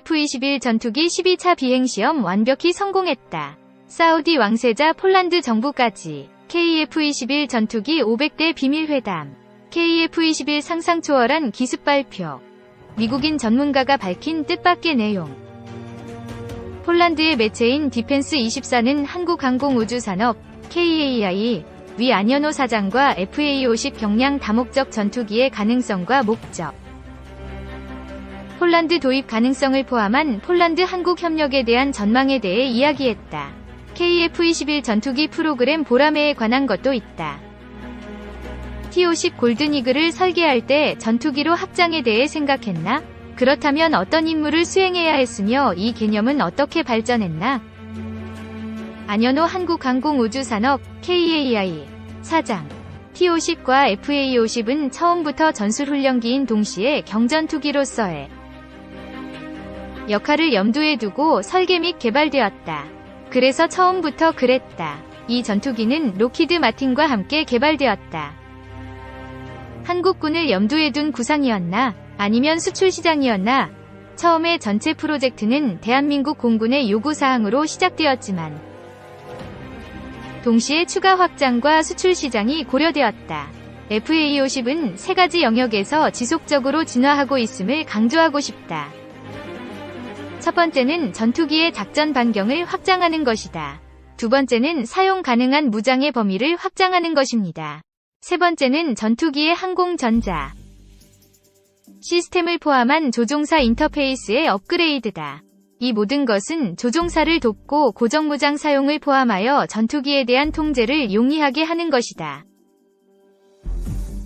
KF-21 전투기 12차 비행시험 완벽히 성공했다. 사우디 왕세자 폴란드 정부까지 KF-21 전투기 500대 비밀회담. KF-21 상상 초월한 기습 발표. 미국인 전문가가 밝힌 뜻밖의 내용. 폴란드의 매체인 디펜스24는 한국항공우주산업 KAI 위 안현호 사장과 FA-50 경량 다목적 전투기의 가능성과 목적 폴란드 도입 가능성을 포함한 폴란드 한국 협력에 대한 전망에 대해 이야기했다. KF-21 전투기 프로그램 보라매에 관한 것도 있다. T-50 골든이글을 설계할 때 전투기로 확장에 대해 생각했나? 그렇다면 어떤 임무를 수행해야 했으며 이 개념은 어떻게 발전했나? 안현호 한국항공우주산업 KAI 사장 T-50과 FA-50은 처음부터 전술훈련기인 동시에 경전투기로서의 역할을 염두에 두고 설계 및 개발되었다. 그래서 처음부터 그랬다. 이 전투기는 로키드 마틴과 함께 개발되었다. 한국군을 염두에 둔 구상이었나? 아니면 수출 시장이었나? 처음에 전체 프로젝트는 대한민국 공군의 요구사항으로 시작되었지만 동시에 추가 확장과 수출 시장이 고려되었다. FA50은 세 가지 영역에서 지속적으로 진화하고 있음을 강조하고 싶다. 첫 번째는 전투기의 작전 반경을 확장하는 것이다. 두 번째는 사용 가능한 무장의 범위를 확장하는 것입니다. 세 번째는 전투기의 항공전자 시스템을 포함한 조종사 인터페이스의 업그레이드다. 이 모든 것은 조종사를 돕고 고정무장 사용을 포함하여 전투기에 대한 통제를 용이하게 하는 것이다.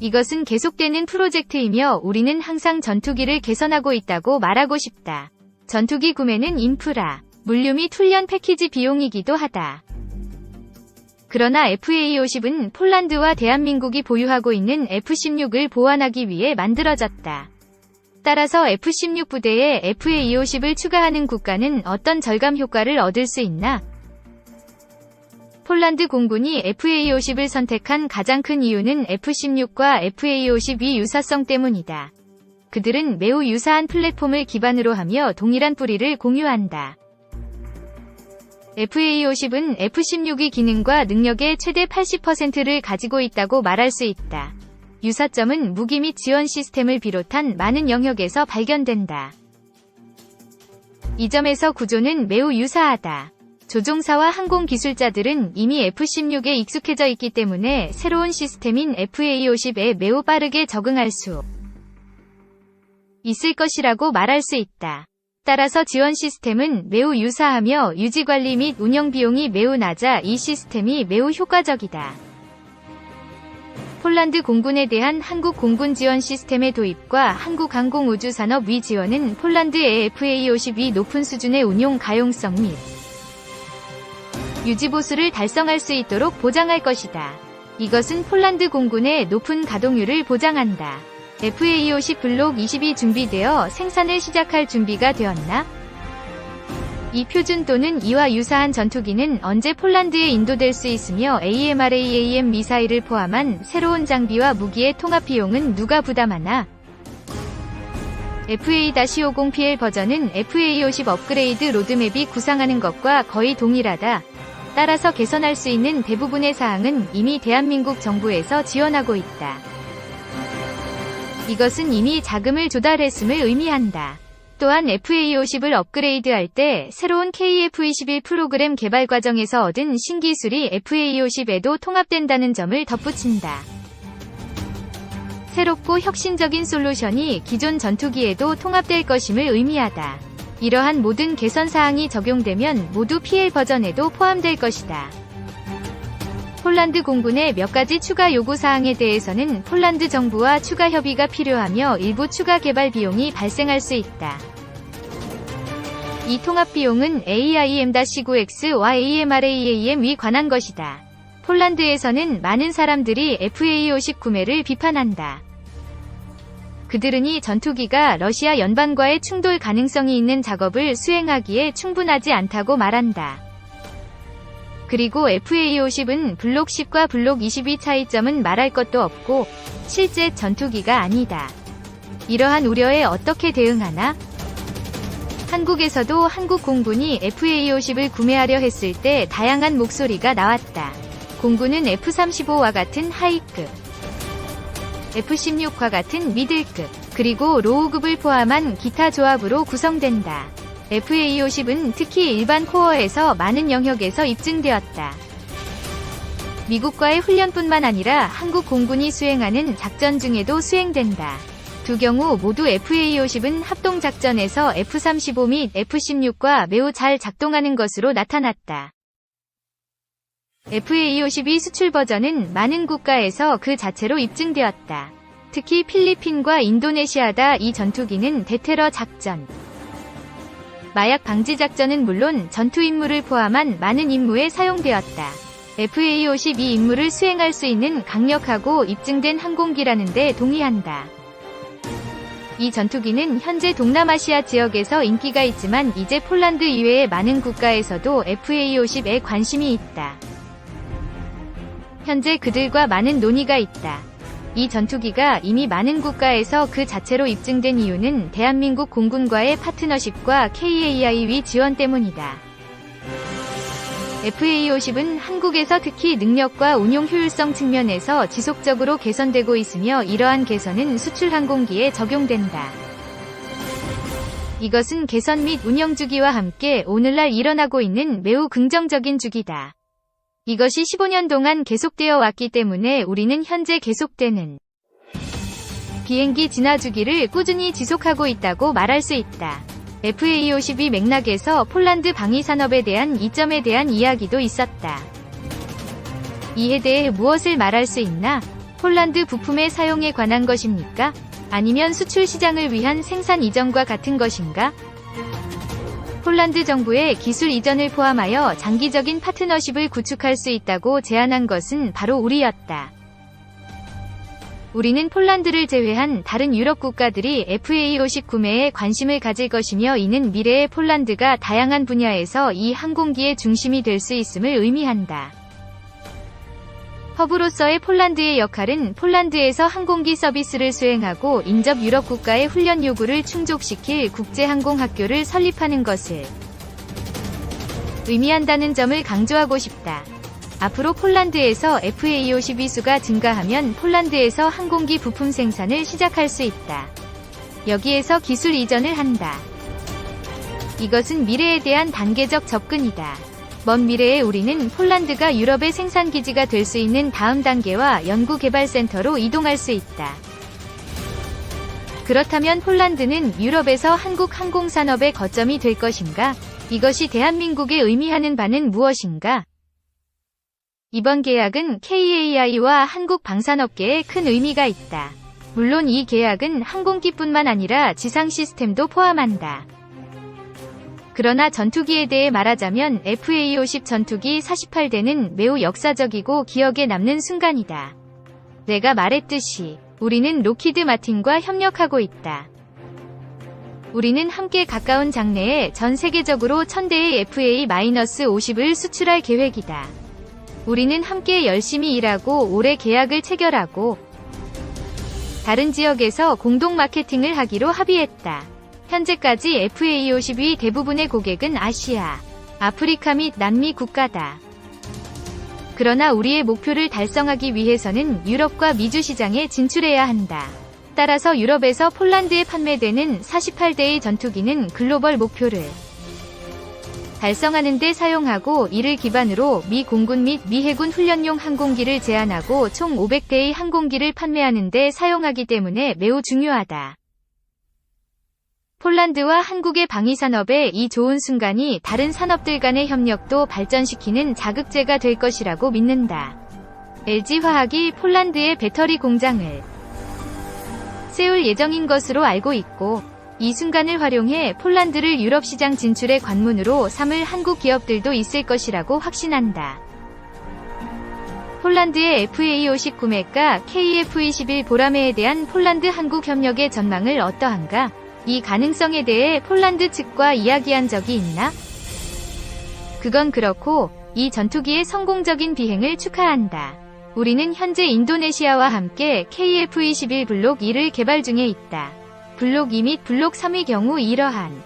이것은 계속되는 프로젝트이며 우리는 항상 전투기를 개선하고 있다고 말하고 싶다. 전투기 구매는 인프라, 물류 및 훈련 패키지 비용이기도 하다. 그러나 FA-50은 폴란드와 대한민국이 보유하고 있는 F-16을 보완하기 위해 만들어졌다. 따라서 F-16 부대에 FA-50을 추가하는 국가는 어떤 절감 효과를 얻을 수 있나? 폴란드 공군이 FA-50을 선택한 가장 큰 이유는 F-16과 FA-52 유사성 때문이다. 그들은 매우 유사한 플랫폼을 기반으로 하며 동일한 뿌리를 공유한다. FA-50은 F-16의 기능과 능력의 최대 80%를 가지고 있다고 말할 수 있다. 유사점은 무기 및 지원 시스템을 비롯한 많은 영역에서 발견된다. 이 점에서 구조는 매우 유사하다. 조종사와 항공기술자들은 이미 F-16에 익숙해져 있기 때문에 새로운 시스템인 FA-50에 매우 빠르게 적응할 수 있을 것이라고 말할 수 있다. 따라서 지원 시스템은 매우 유사하며 유지관리 및 운영 비용이 매우 낮아 이 시스템이 매우 효과적이다. 폴란드 공군에 대한 한국 공군 지원 시스템의 도입과 한국항공우주산업 위 지원은 폴란드의 FA-50이 높은 수준의 운용 가용성 및 유지보수를 달성할 수 있도록 보장할 것이다. 이것은 폴란드 공군의 높은 가동률을 보장한다. FA-50 블록 20이 준비되어 생산을 시작할 준비가 되었나? 이 표준 또는 이와 유사한 전투기는 언제 폴란드에 인도될 수 있으며 AMRAAM 미사일을 포함한 새로운 장비와 무기의 통합 비용은 누가 부담하나? FA-50PL 버전은 FA-50 업그레이드 로드맵이 구상하는 것과 거의 동일하다. 따라서 개선할 수 있는 대부분의 사항은 이미 대한민국 정부에서 지원하고 있다. 이것은 이미 자금을 조달했음을 의미한다. 또한 FA-50을 업그레이드할 때 새로운 KF-21 프로그램 개발 과정에서 얻은 신기술이 FA-50에도 통합된다는 점을 덧붙인다. 새롭고 혁신적인 솔루션이 기존 전투기에도 통합될 것임을 의미하다. 이러한 모든 개선 사항이 적용되면 모두 PL 버전에도 포함될 것이다. 폴란드 공군의 몇 가지 추가 요구 사항에 대해서는 폴란드 정부와 추가 협의가 필요하며 일부 추가 개발 비용이 발생할 수 있다. 이 통합 비용은 AIM-9X와 AMRAAM이 관한 것이다. 폴란드에서는 많은 사람들이 FA-50 구매를 비판한다. 그들은 이 전투기가 러시아 연방과의 충돌 가능성이 있는 작업을 수행하기에 충분하지 않다고 말한다. 그리고 FA-50은 블록 10과 블록 22 차이점은 말할 것도 없고 실제 전투기가 아니다. 이러한 우려에 어떻게 대응하나? 한국에서도 한국 공군이 FA-50을 구매하려 했을 때 다양한 목소리가 나왔다. 공군은 F-35와 같은 하이급, F-16과 같은 미들급, 그리고 로우급을 포함한 기타 조합으로 구성된다. FA-50은 특히 일반 코어에서 많은 영역에서 입증되었다. 미국과의 훈련뿐만 아니라 한국 공군이 수행하는 작전 중에도 수행된다. 두 경우 모두 FA-50은 합동작전에서 F-35 및 F-16과 매우 잘 작동하는 것으로 나타났다. FA-52 수출 버전은 많은 국가에서 그 자체로 입증되었다. 특히 필리핀과 인도네시아다 이 전투기는 대테러 작전, 마약 방지 작전은 물론 전투 임무를 포함한 많은 임무에 사용되었다. FA-52 임무를 수행할 수 있는 강력하고 입증된 항공기라는 데 동의한다. 이 전투기는 현재 동남아시아 지역에서 인기가 있지만 이제 폴란드 이외의 많은 국가에서도 FA-50에 관심이 있다. 현재 그들과 많은 논의가 있다. 이 전투기가 이미 많은 국가에서 그 자체로 입증된 이유는 대한민국 공군과의 파트너십과 KAI위 지원 때문이다. FA-50은 한국에서 특히 능력과 운용 효율성 측면에서 지속적으로 개선되고 있으며 이러한 개선은 수출 항공기에 적용된다. 이것은 개선 및 운영 주기와 함께 오늘날 일어나고 있는 매우 긍정적인 주기다. 이것이 15년 동안 계속되어 왔기 때문에 우리는 현재 계속되는 비행기 진화 주기를 꾸준히 지속하고 있다고 말할 수 있다. FA-52 맥락에서 폴란드 방위 산업에 대한 이점에 대한 이야기도 있었다. 이에 대해 무엇을 말할 수 있나? 폴란드 부품의 사용에 관한 것입니까? 아니면 수출 시장을 위한 생산 이전과 같은 것인가? 폴란드 정부의 기술 이전을 포함하여 장기적인 파트너십을 구축할 수 있다고 제안한 것은 바로 우리였다. 우리는 폴란드를 제외한 다른 유럽 국가들이 FA-50 구매에 관심을 가질 것이며 이는 미래의 폴란드가 다양한 분야에서 이 항공기의 중심이 될 수 있음을 의미한다. 허브로서의 폴란드의 역할은 폴란드에서 항공기 서비스를 수행하고 인접 유럽 국가의 훈련 요구를 충족시킬 국제항공학교를 설립하는 것을 의미한다는 점을 강조하고 싶다. 앞으로 폴란드에서 FA-52 수가 증가하면 폴란드에서 항공기 부품 생산을 시작할 수 있다. 여기에서 기술 이전을 한다. 이것은 미래에 대한 단계적 접근이다. 먼 미래에 우리는 폴란드가 유럽의 생산 기지가 될 수 있는 다음 단계와 연구개발센터로 이동할 수 있다. 그렇다면 폴란드는 유럽에서 한국 항공산업의 거점이 될 것인가? 이것이 대한민국에 의미하는 바는 무엇인가? 이번 계약은 KAI와 한국 방산업계에 큰 의미가 있다. 물론 이 계약은 항공기뿐만 아니라 지상 시스템도 포함한다. 그러나 전투기에 대해 말하자면 FA-50 전투기 48대는 매우 역사적이고 기억에 남는 순간이다. 내가 말했듯이 우리는 로키드 마틴과 협력하고 있다. 우리는 함께 가까운 장래에 전 세계적으로 1000대의 FA-50을 수출할 계획이다. 우리는 함께 열심히 일하고 올해 계약을 체결하고 다른 지역에서 공동 마케팅을 하기로 합의했다. 현재까지 FA-52 대부분의 고객은 아시아, 아프리카 및 남미 국가다. 그러나 우리의 목표를 달성하기 위해서는 유럽과 미주 시장에 진출해야 한다. 따라서 유럽에서 폴란드에 판매되는 48대의 전투기는 글로벌 목표를 달성하는 데 사용하고 이를 기반으로 미 공군 및 미 해군 훈련용 항공기를 제한하고 총 500대의 항공기를 판매하는 데 사용하기 때문에 매우 중요하다. 폴란드와 한국의 방위산업의 이 좋은 순간이 다른 산업들 간의 협력도 발전시키는 자극제가 될 것이라고 믿는다. LG화학이 폴란드의 배터리 공장을 세울 예정인 것으로 알고 있고 이 순간을 활용해 폴란드를 유럽 시장 진출의 관문으로 삼을 한국 기업들도 있을 것이라고 확신한다. 폴란드의 FA-50 구매가 KF-21 보라매에 대한 폴란드 한국 협력의 전망을 어떠한가? 이 가능성에 대해 폴란드 측과 이야기한 적이 있나? 그건 그렇고 이 전투기의 성공적인 비행을 축하한다. 우리는 현재 인도네시아와 함께 KF-21 블록 2를 개발 중에 있다. 블록 2 및 블록 3의 경우 이러한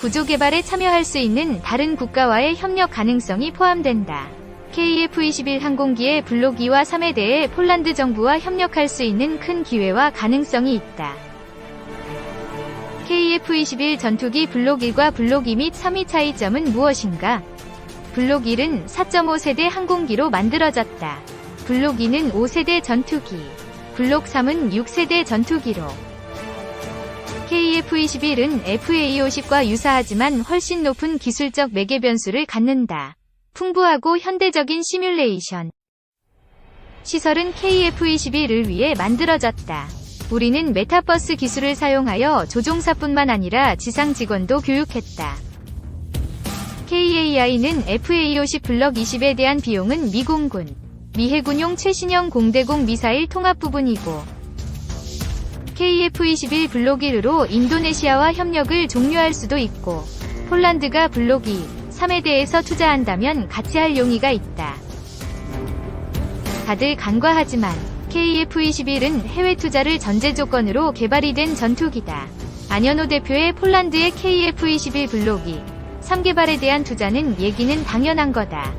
구조 개발에 참여할 수 있는 다른 국가와의 협력 가능성이 포함된다. KF-21 항공기의 블록 2와 3에 대해 폴란드 정부와 협력할 수 있는 큰 기회와 가능성이 있다. KF-21 전투기 블록 1과 블록 2 및 3의 차이점은 무엇인가? 블록 1은 4.5세대 항공기로 만들어졌다. 블록 2는 5세대 전투기. 블록 3은 6세대 전투기로. KF-21은 FA-50과 유사하지만 훨씬 높은 기술적 매개 변수를 갖는다. 풍부하고 현대적인 시뮬레이션. 시설은 KF-21을 위해 만들어졌다. 우리는 메타버스 기술을 사용하여 조종사뿐만 아니라 지상 직원도 교육했다. KAI는 FA-50 블럭 20에 대한 비용은 미 공군, 미 해군용 최신형 공대공 미사일 통합 부분이고 KF-21 블록 1으로 인도네시아와 협력을 종료할 수도 있고 폴란드가 블록 2, 3에 대해서 투자한다면 같이 할 용의가 있다. 다들 간과하지만 KF-21은 해외 투자를 전제 조건으로 개발이 된 전투기다. 안현호 대표의 폴란드의 KF-21 블록 2, 3개발에 대한 투자는 얘기는 당연한 거다.